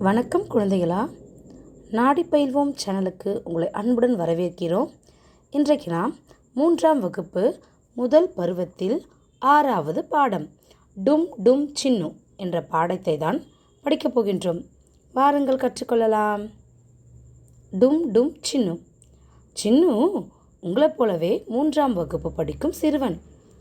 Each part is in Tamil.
வணக்கம் குழந்தைகளா. நாடி பயில்வோம் சேனலுக்கு உங்களை அன்புடன் வரவேற்கிறோம். இன்றைக்கு நாம் மூன்றாம் வகுப்பு முதல் பருவத்தில் ஆறாவது பாடம் டும் டும் சின்னு என்ற பாடத்தை தான் படிக்கப் போகின்றோம். வாருங்கள் கற்றுக்கொள்ளலாம். டும் டும் சின்னு. சின்னு உங்களைப் போலவே மூன்றாம் வகுப்பு படிக்கும் சிறுவன்.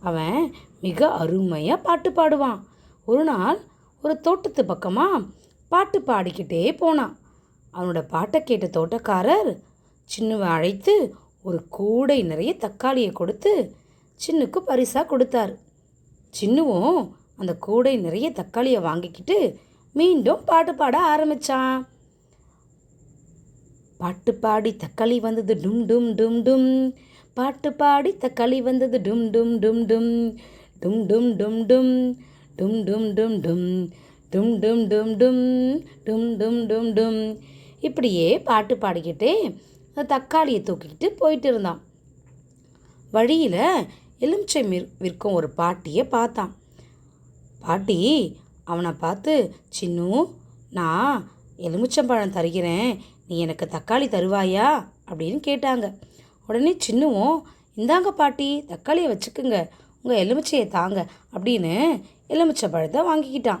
அவன் மிக அருமையாக பாட்டு பாடுவான். ஒரு நாள் ஒரு தோட்டத்து பக்கமாக பாட்டு பாடிக்கிட்டே போனான். அவனோட பாட்டை கேட்ட தோட்டக்காரர் சின்னுவை அழைத்து ஒரு கூடை நிறைய தக்காளியை கொடுத்து சின்னுக்கு பரிசாக கொடுத்தார். சின்னுவும் அந்த கூடை நிறைய தக்காளியை வாங்கிக்கிட்டு மீண்டும் பாட்டு பாட ஆரம்பிச்சான். பாட்டு பாடி தக்காளி வந்தது டும் டும் டும் டும். பாட்டு பாடி தக்காளி வந்தது டும் டும் டும் டும் டும். டும் டும் டும் டும். டும் டும் டும் டும். டும் டும் டும் டும் டும் டும் டும் இப்படியே பாட்டு பாடிக்கிட்டே தக்காளியை தூக்கிக்கிட்டு போயிட்டு இருந்தான். வழியில் எலுமிச்சை விற்கும் ஒரு பாட்டியை பார்த்தான். பாட்டி அவனை பார்த்து சின்னு நான் எலுமிச்சம்பழம் தருகிறேன். நீ எனக்கு தக்காளி தருவாயா? அப்படின்னு கேட்டாங்க. உடனே சின்னுவும் இந்தாங்க பாட்டி தக்காளியை வச்சுக்குங்க. உங்கள் எலுமிச்சையை தாங்க அப்படின்னு எலுமிச்சை பழத்தை வாங்கிக்கிட்டான்.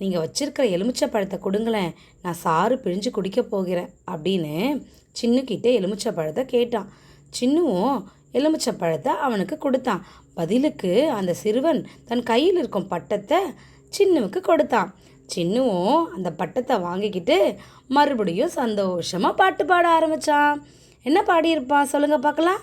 நீங்கள் வச்சிருக்கிற எலுமிச்சை பழத்தை கொடுங்களேன். நான் சாறு பிழிஞ்சு குடிக்க போகிறேன் அப்படின்னு சின்னுக்கிட்டே எலுமிச்சை பழத்தை கேட்டான். சின்னுவும் எலுமிச்சை பழத்தை அவனுக்கு கொடுத்தான். பதிலுக்கு அந்த சிறுவன் தன் கையில் இருக்கும் பட்டத்தை சின்னுவுக்கு கொடுத்தான். சின்னுவும் அந்த பட்டத்தை வாங்கிக்கிட்டு மறுபடியும் சந்தோஷமாக பாட்டு பாட ஆரம்பித்தான் என்ன பாடியிருப்பான்? சொல்லுங்கள் பார்க்கலாம்.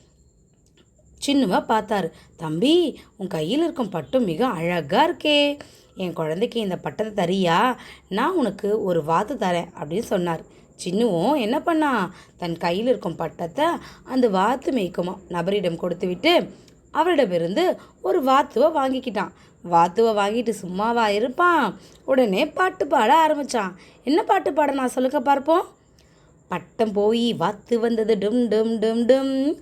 சின்னுவை பார்த்தாரு. தம்பி உன் கையில் இருக்கும் பட்டம் மிக அழகாக இருக்கே. என் குழந்தைக்கு இந்த பட்டத்தை தரியா? நான் உனக்கு ஒரு வாத்து தரேன் அப்படின்னு சொன்னார். சின்னுவும் என்ன பண்ணா? தன் கையில் இருக்கும் பட்டத்தை அந்த வாத்து மேய்க்குமா? நபரிடம் கொடுத்து விட்டு அவரிடமிருந்து ஒரு வாத்துவை வாங்கிக்கிட்டான். வாத்துவை வாங்கிட்டு சும்மாவா இருப்பான். உடனே பாட்டு பாட ஆரம்பிச்சான். என்ன பாட்டு பாட நான் சொல்லுங்க பார்ப்போம். பட்டம் போய் வாத்து வந்தது டும் டும் டும் டும்.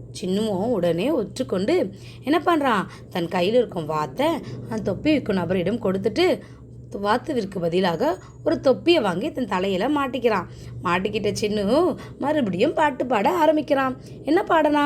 சின்னுவும் உடனே ஒற்றுக்கொண்டு என்ன பண்ணுறான் தன் கையில் இருக்கும் வாத்தை அந்த தொப்பி விற்கும் நபரிடம் கொடுத்துட்டு வாத்துவிற்கு பதிலாக ஒரு தொப்பியை வாங்கி தன் தலையில் மாட்டிக்கிறான். மாட்டிக்கிட்ட சின்னு மறுபடியும் பாட்டு பாட ஆரம்பிக்கிறான். என்ன பாடனா?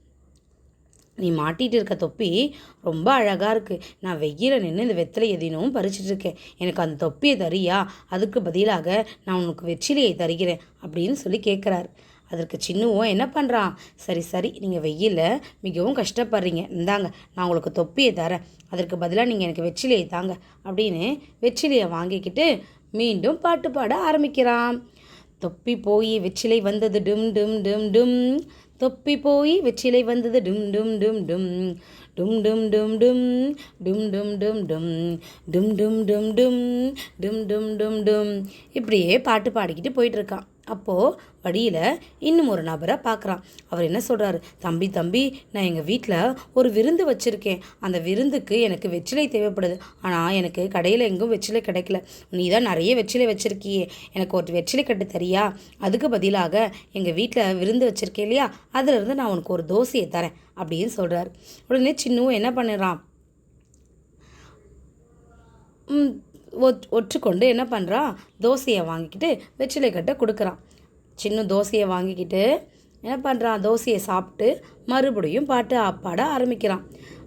நீ மாட்டிகிட்டு இருக்க தொப்பி ரொம்ப அழகாக இருக்குது நான் வெயில நின்று இந்த வெத்தலை தினமும் பறிச்சிட்டு இருக்கேன். எனக்கு அந்த தொப்பியை தரியா? அதுக்கு பதிலாக நான் உனக்கு வெற்றிலையை தருகிறேன் அப்படின்னு சொல்லி கேட்குறாரு அதற்கு சின்னுவும் என்ன பண்ணுறான் சரி சரி நீங்கள் வெயிலில் மிகவும் கஷ்டப்படுறீங்க. இந்தாங்க நான் உங்களுக்கு தொப்பியை தரேன். அதற்கு பதிலாக நீங்கள் எனக்கு வெற்றிலையை தாங்க அப்படின்னு வெற்றிலையை வாங்கிக்கிட்டு மீண்டும் பாட்டு பாட ஆரம்பிக்கிறான். தொப்பி போய் வெற்றிலை வந்தது. டும் டும் டும் டும். தொப்பி போய் வெற்றிலை வந்தது டும் டும் டும் டும். டும் டும் டும் டும் டும் டும் டும் டும் டும் டும் டும் டும் டும் டும் டும் டும் இப்படியே பாட்டு பாடிக்கிட்டு போயிட்டுருக்கான் அப்போது வழியில் இன்னும் ஒரு நபரை பார்க்குறான் அவர் என்ன சொல்கிறாரு தம்பி தம்பி நான் எங்கள் வீட்டில் ஒரு விருந்து வச்சுருக்கேன் அந்த விருந்துக்கு எனக்கு வெற்றிலை தேவைப்படுது ஆனால் எனக்கு கடையில் எங்கும் வெற்றிலை கிடைக்கல நீ தான் நிறைய வெற்றிலை வச்சுருக்கியே எனக்கு ஒரு வெற்றிலை கட்டு தரியா அதுக்கு பதிலாக எங்கள் வீட்டில் விருந்து வச்சுருக்கேன் இல்லையா அதிலிருந்து நான் உனக்கு ஒரு தோசையை தரேன் அப்படின்னு சொல்கிறார் உடனே சின்னுவும் என்ன பண்ணுறான்? ஒற்றுக்கொண்டு என்ன பண்ணுறான் தோசையை வாங்கிக்கிட்டு வெற்றிலை கட்டை கொடுக்குறான். சின்ன தோசையை வாங்கிக்கிட்டு என்ன பண்ணுறான்? தோசையை சாப்பிட்டு மறுபடியும் பாட்டு அப்பாட ஆரம்பிக்கிறான்.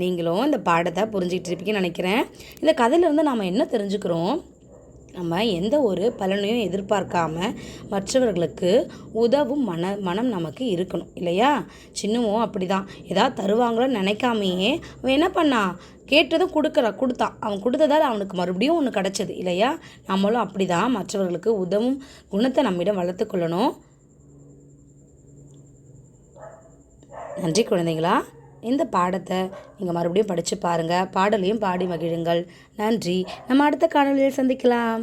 நீங்களும் இந்த பாடத்தை புரிஞ்சுக்கிட்டு இருப்பீங்கன்னு நினைக்கிறேன். இந்த கதையிலேருந்து நாம் என்ன தெரிஞ்சுக்கிறோம்? நம்ம எந்த ஒரு பலனையும் எதிர்பார்க்காம மற்றவர்களுக்கு உதவும் மன மனம் நமக்கு இருக்கணும் இல்லையா? சின்னமும் அப்படி தான் ஏதாவது தருவாங்களோன்னு நினைக்காமையே அவன் என்ன பண்ணான் கேட்டதும் கொடுக்குற கொடுத்தான் அவன் கொடுத்ததால் அவனுக்கு மறுபடியும் ஒன்று கிடச்சது இல்லையா? நம்மளும் அப்படி தான் மற்றவர்களுக்கு உதவும் குணத்தை நம்மிடம் வளர்த்துக்கொள்ளணும் நன்றி குழந்தைங்களா. இந்த பாடத்தை நீங்கள் மறுபடியும் படித்து பாருங்கள் பாடலையும் பாடி மகிழுங்கள். நன்றி. நம்ம அடுத்த காணொலியில் சந்திக்கலாம்.